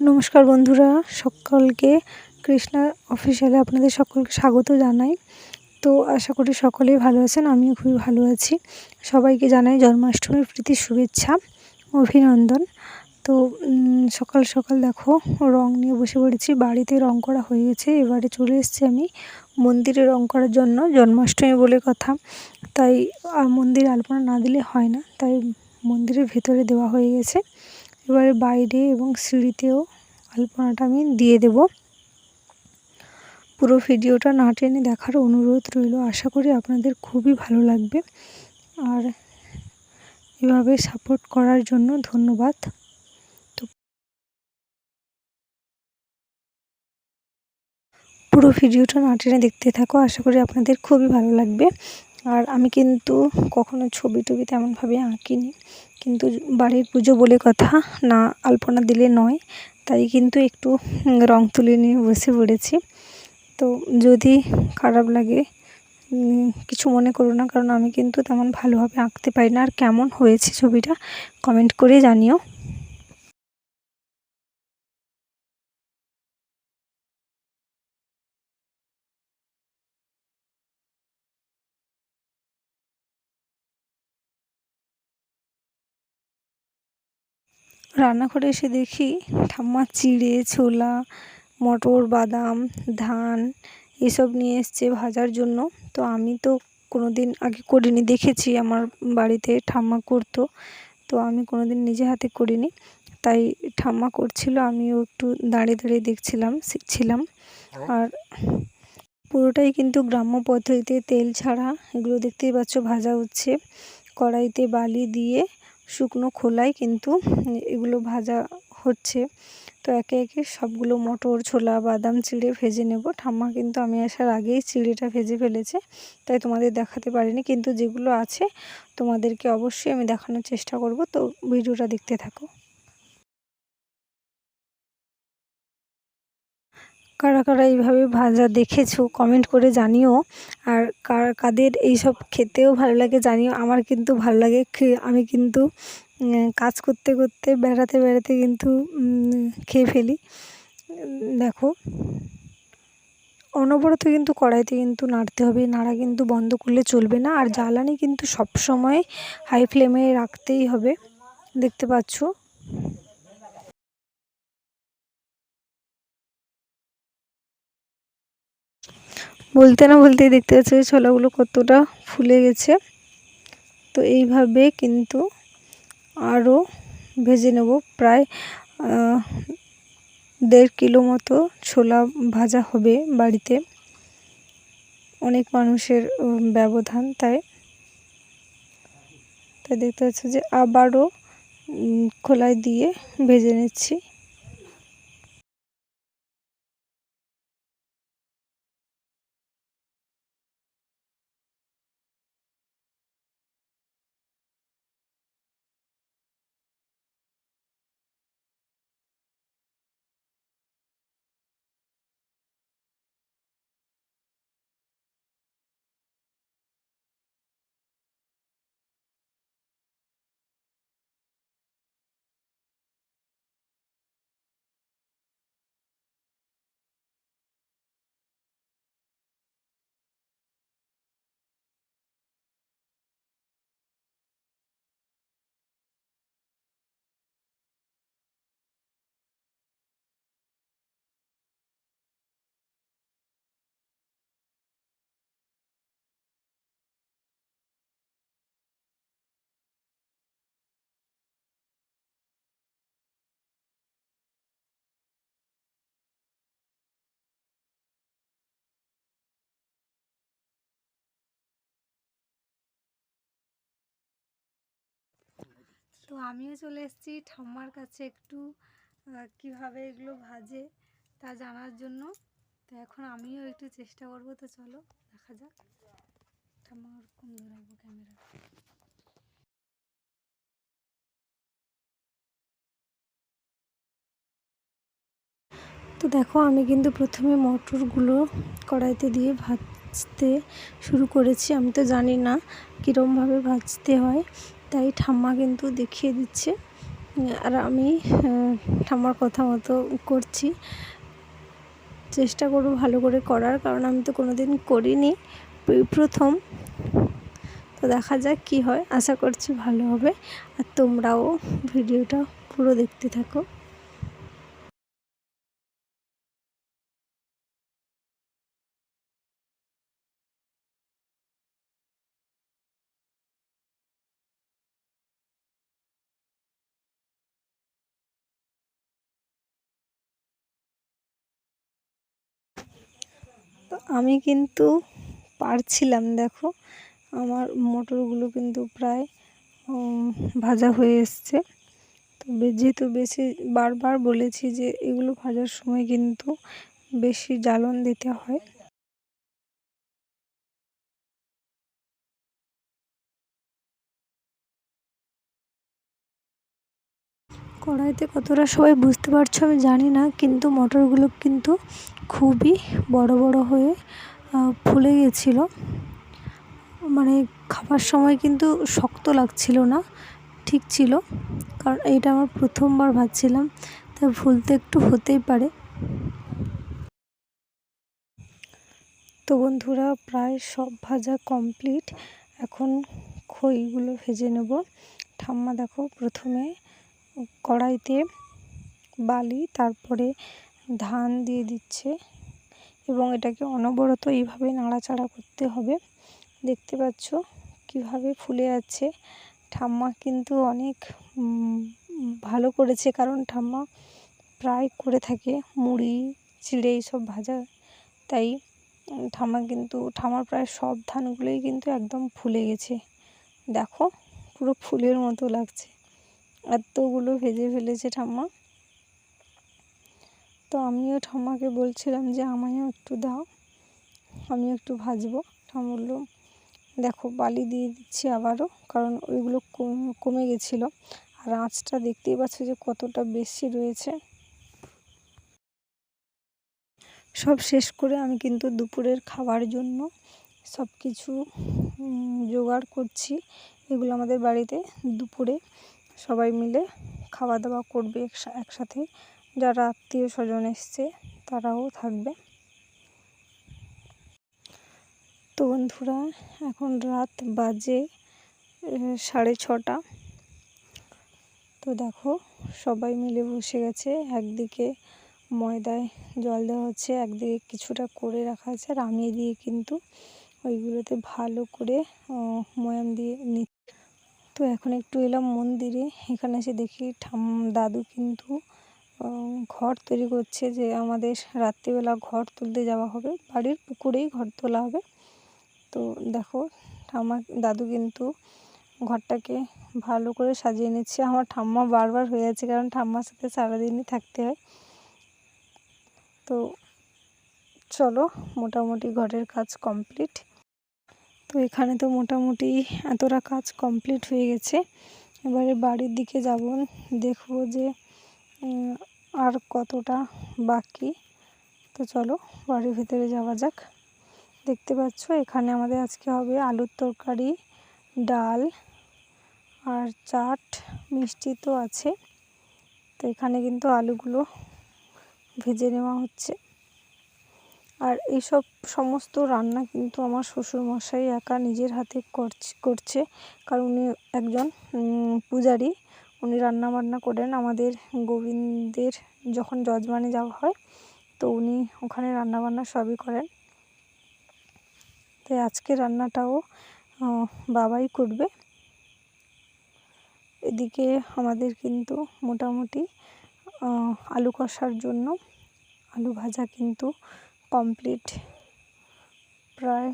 নমস্কার বন্ধুরা, সকলকে কৃষ্ণা অফিসিয়ালে আপনাদের সকলকে স্বাগত জানাই। তো আশা করি সকলেই ভালো আছেন, আমিও খুবই ভালো আছি। সবাইকে জানাই জন্মাষ্টমীর প্রীতি শুভেচ্ছা, অভিনন্দন। তো সকাল সকাল দেখো, রং নিয়ে বসে পড়েছি, বাড়িতে রং করা হয়ে গেছে, এবারে চলে এসেছি আমি মন্দিরে রং করার জন্য, জন্মাষ্টমী বলে কথা। তাই মন্দির আলপনা না দিলে হয় না, তাই মন্দিরের ভেতরে দেওয়া হয়ে গেছে। এবারে বাইরে এবং সিঁড়িতেও আলপনাটা আমি দিয়ে দেব। পুরো ভিডিওটা না টেনে দেখার অনুরোধ রইল। আশা করি আপনাদের খুবই ভালো লাগবে। আর এভাবে সাপোর্ট করার জন্য ধন্যবাদ। তো পুরো ভিডিওটা না টেনে দেখতে থাকো। আশা করি আপনাদের খুবই ভালো লাগবে। আর আমি কিন্তু কখনো ছবি টবি তেমনভাবে আঁকিনি। কিন্তু বাড়ির পুজো বলে কথা, না আলপনা দিলে নয়। তাই কিন্তু একটু রং তুলে নিয়ে বসে পড়েছি। তো যদি খারাপ লাগে কিছু মনে করো না, কারণ আমি কিন্তু তেমন ভালোভাবে আঁকতে পারি না। আর কেমন হয়েছে ছবিটা কমেন্ট করে জানিও। রান্নাঘরে এসে দেখি ঠাম্মা চিড়ে, ছোলা, মটর, বাদাম, ধান এসব নিয়ে এসছে ভাজার জন্য। তো আমি তো কোনো দিন আগে করিনি, দেখেছি আমার বাড়িতে ঠাম্মা করতো। তো আমি কোনো দিন নিজে হাতে করিনি। তাই ঠাম্মা করছিল, আমিও একটু দাঁড়িয়ে দাঁড়িয়ে দেখছিলাম শিখছিলাম আর পুরোটাই কিন্তু গ্রাম্য পদ্ধতিতে তেল ছাড়া, এগুলো দেখতেই পাচ্ছ ভাজা হচ্ছে। কড়াইতে বালি দিয়ে শুকনো খোলাই কিন্তু এগুলো ভাজা হচ্ছে। তো একে একে সবগুলো মটর, ছোলা, বাদাম চিড়ে ভেজে নেব। ঠাম্মা কিন্তু আমি আসার আগেই চিড়েটা ভেজে ফেলেছে, তাই তোমাদের দেখাতে পারিনি। কিন্তু যেগুলো আছে তোমাদেরকে অবশ্যই আমি দেখানোর চেষ্টা করব। তো ভিডিওটা দেখতে থাকো। কারা কারা এইভাবে ভাজা দেখেছ কমেন্ট করে জানিও। আর কার, কাদের এইসব খেতেও ভালো লাগে জানিও। আমার কিন্তু ভালো লাগে আমি কিন্তু কাজ করতে করতে বেড়াতে বেড়াতে কিন্তু খেয়ে ফেলি। দেখো, অনবরত কিন্তু কড়াইতে কিন্তু নাড়তে হবে। নাড়া কিন্তু বন্ধ করলে চলবে না। আর জ্বালানি কিন্তু সবসময় হাই ফ্লেমে রাখতেই হবে। দেখতে পাচ্ছ? বলতে না বলতেই দেখতে পাচ্ছি ছোলাগুলো কতটা ফুলে গেছে। তো এইভাবে কিন্তু আরও ভেজে নেব। প্রায় দেড় কিলো মতো ছোলা ভাজা হবে বাড়িতে। অনেক মানুষের ব্যবধান তাই। তাই দেখতে পাচ্ছি যে আবারও খোলায় দিয়ে ভেজে নিচ্ছি। তো আমিও চলে এসেছি ঠাম্মার কাছে একটু কীভাবে এগুলো ভাজে তা জানার জন্য। তো এখন আমিও একটু চেষ্টা করব, তো চলো, দেখা যাক। ঠাম্মা ওরকম ধরাবো ক্যামেরা তো দেখো, আমি কিন্তু প্রথমে মটরগুলো কড়াইতে দিয়ে ভাজতে শুরু করেছি। আমি তো জানি না কীরমভাবে ভাজতে হয়। তাই ঠাম্মা কিন্তু দেখিয়ে দিচ্ছে। আর আমি ঠাম্মার কথা মতো করছি। চেষ্টা করব ভালো করে করার, কারণ আমি তো কোনো দিন করিনি প্রথম। তো দেখা যাক কি হয়। আশা করছি ভালো হবে। আর তোমরাও ভিডিওটা পুরো দেখতে থাকো। তো আমি কিন্তু পারছিলাম, দেখো। আমার মটরগুলো কিন্তু প্রায় ভাজা হয়ে এসছে। তো যেহেতু বেশি, বারবার বলেছি যে এগুলো ভাজার সময় কিন্তু বেশি জ্বালন দিতে হয়। কড়াইতে কতটা সবাই বুঝতে পারছ আমি জানি না, কিন্তু মটরগুলো কিন্তু খুবই বড় বড় হয়ে ফুলে গেছিল। মানে খাবার সময় কিন্তু শক্ত লাগছিল না, ঠিক ছিল। কারণ এটা আমার প্রথমবার ভাজছিলাম তাই ভুলতে একটু হতেই পারে। তো বন্ধুরা, প্রায় সব ভাজা কমপ্লিট। এখন খইগুলো ভেজে নেব। ঠাম্মা দেখো, প্রথমে কড়াইতে বালি, তারপরে ধান দিয়ে দিচ্ছে এবং এটাকে অনবরত এইভাবে নাড়াচাড়া করতে হবে। দেখতে পাচ্ছ কীভাবে ফুলে যাচ্ছে ঠাম্মা কিন্তু অনেক ভালো করেছে কারণ ঠাম্মা প্রায় করে থাকে মুড়ি, চিড়ে এইসব ভাজা। তাই ঠাম্মা কিন্তু, ঠাম্মার প্রায় সব ধানগুলোই কিন্তু একদম ফুলে গেছে। দেখো পুরো ফুলের মতো লাগছে। এতগুলো ভেজে ফেলেছে ঠাম্মা। তো আমিও ঠাম্মাকে বলছিলাম যে আমায়ও একটু দাও আমি একটু ভাজবো। ঠাম্মা বলল, দেখো, বালি দিয়ে দিচ্ছি আবারও, কারণ ওইগুলো কমে গেছিল। আর আঁচটা দেখতেই পাচ্ছ যে কতটা বেশি রয়েছে। সব শেষ করে আমি কিন্তু দুপুরের খাবার জন্য সব কিছু জোগাড় করছি। এগুলো আমাদের বাড়িতে দুপুরে সবাই মিলে খাওয়া দাওয়া করবে একসাথে। যারা আত্মীয় স্বজন এসছে, তারাও থাকবে। তো বন্ধুরা, এখন রাত বাজে সাড়ে ছটা। তো দেখো, সবাই মিলে বসে গেছে। একদিকে ময়দায় জল দেওয়া হচ্ছে, একদিকে কিছুটা করে রাখা আছে। আর আমি দিয়ে কিন্তু ওইগুলোতে ভালো করে ময়াম দিয়ে নি। তো এখন একটু এলাম মন্দিরে। এখানে এসে দেখি ঠাম, দাদু কিন্তু ঘর তৈরি করছে যে আমাদের রাত্রিবেলা ঘর তুলতে যাওয়া হবে। বাড়ির পুকুরেই ঘর তোলা হবে। তো দেখো ঠাম্মা দাদু কিন্তু ঘরটাকে ভালো করে সাজিয়ে নিচ্ছে। আমার ঠাম্মা বারবার হয়ে যাচ্ছে, কারণ ঠাম্মার সাথে সারাদিনই থাকতে হয়। তো চলো, মোটামুটি ঘরের কাজ কমপ্লিট। তো এখানে তো মোটামুটি এতটা কাজ কমপ্লিট হয়ে গেছে। এবারে বাড়ির দিকে যাব। দেখব যে আর কতটা বাকি? তো চলো, বাড়ির ভিতরে যাওয়া যাক। দেখতে পাচ্ছ, এখানে আমাদের আজকে হবে আলুর তরকারি, ডাল আর চাট, মিষ্টি তো আছে। তো এখানে কিন্তু আলুগুলো ভেজে নেওয়া হচ্ছে। আর এইসব সমস্ত রান্না কিন্তু আমার শ্বশুরমশাই একা নিজের হাতে করছে কারণ উনি একজন পূজারী। উনি রান্না বান্না করেন আমাদের গোবিন্দের যখন যজমানে যাওয়া হয়, তো উনি ওখানে রান্না বান্না সবই করেন। তাই আজকে রান্নাটাও বাবাই করবে। এদিকে আমাদের কিন্তু মোটামুটি আলু কষার জন্য আলু ভাজা কিন্তু কমপ্লিট। প্রায়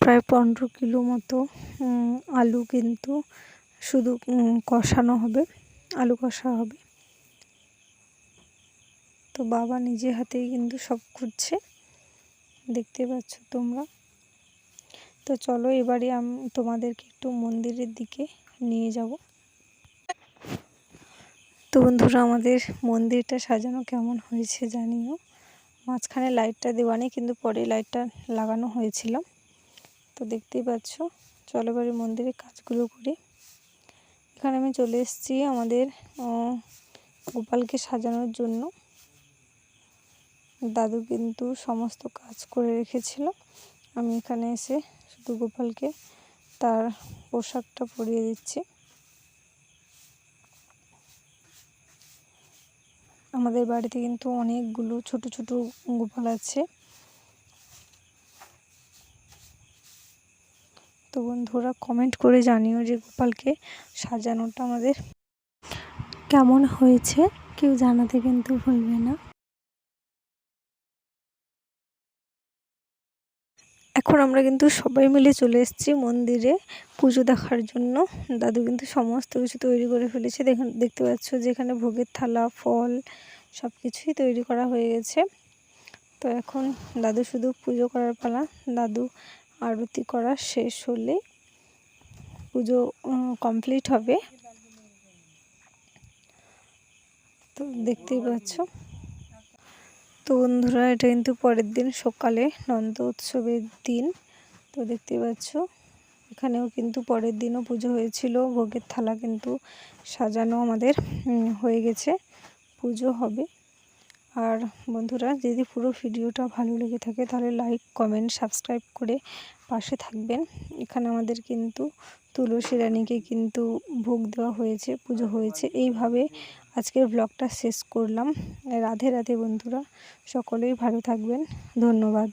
প্রায় পনেরো কিলো মতো আলু কিন্তু শুধু কষানো হবে, আলু কষা হবে। তো বাবা নিজে হাতেই কিন্তু সব করছে দেখতে পাচ্ছ তোমরা। তো চলো এবারে আমি, তোমাদেরকে একটু মন্দিরের দিকে নিয়ে যাব। তো বন্ধুরা, আমাদের মন্দিরটা সাজানো কেমন হয়েছে জানিও। মাঝখানে লাইটটা দেওয়া নেই, কিন্তু পরে লাইটটা লাগানো হয়েছিল। তো দেখতেই পাচ্ছ, চলো এবারে মন্দিরের কাজগুলো করি। এখানে আমি চলে এসেছি আমাদের গোপালকে সাজানোর জন্য। দাদু কিন্তু সমস্ত কাজ করে রেখেছিল। আমি এখানে এসে শুধু গোপালকে তার পোশাকটা পরিয়ে দিচ্ছি। আমাদের বাড়িতে কিন্তু অনেকগুলো ছোট ছোট গোপাল আছে। তো বন্ধুরা কমেন্ট করে জানিও যে গোপালকে সাজানোটা আমাদের কেমন হয়েছে। কেউ জানাতে কিন্তু ভুলবে না। এখন আমরা কিন্তু সবাই মিলে চলে এসেছি মন্দিরে পুজো দেখার জন্য। দাদু কিন্তু সমস্ত কিছু তৈরি করে ফেলেছে। দেখুন দেখতে পাচ্ছ যেখানে ভোগের থালা, ফল সব কিছুই তৈরি করা হয়ে গেছে। তো এখন দাদু শুধু পুজো করার পালা। দাদু আরতি করা শেষ হলে পুজো কমপ্লিট হবে। তো দেখতেই পাচ্ছ। তো বন্ধুরা, এটা কিন্তু পরের দিন সকালে নন্দ উৎসবের দিন। তো দেখতেই পাচ্ছ, এখানেও কিন্তু পরের দিনও পুজো হয়েছিল। ভোগের থালা কিন্তু সাজানো আমাদের হয়ে গেছে। পুজো হবে। আর বন্ধুরা, যদি পুরো ভিডিওটা ভালো লেগে থাকে, তাহলে লাইক কমেন্ট সাবস্ক্রাইব করে পাশে থাকবেন। এখানে আমাদের কিন্তু তুলসী রানীকে কিন্তু ভোগ দেওয়া হয়েছে, পুজো হয়েছে। এইভাবে আজকের ব্লগটা শেষ করলাম। রাধে রাধে বন্ধুরা, সকলেই ভালো থাকবেন। ধন্যবাদ।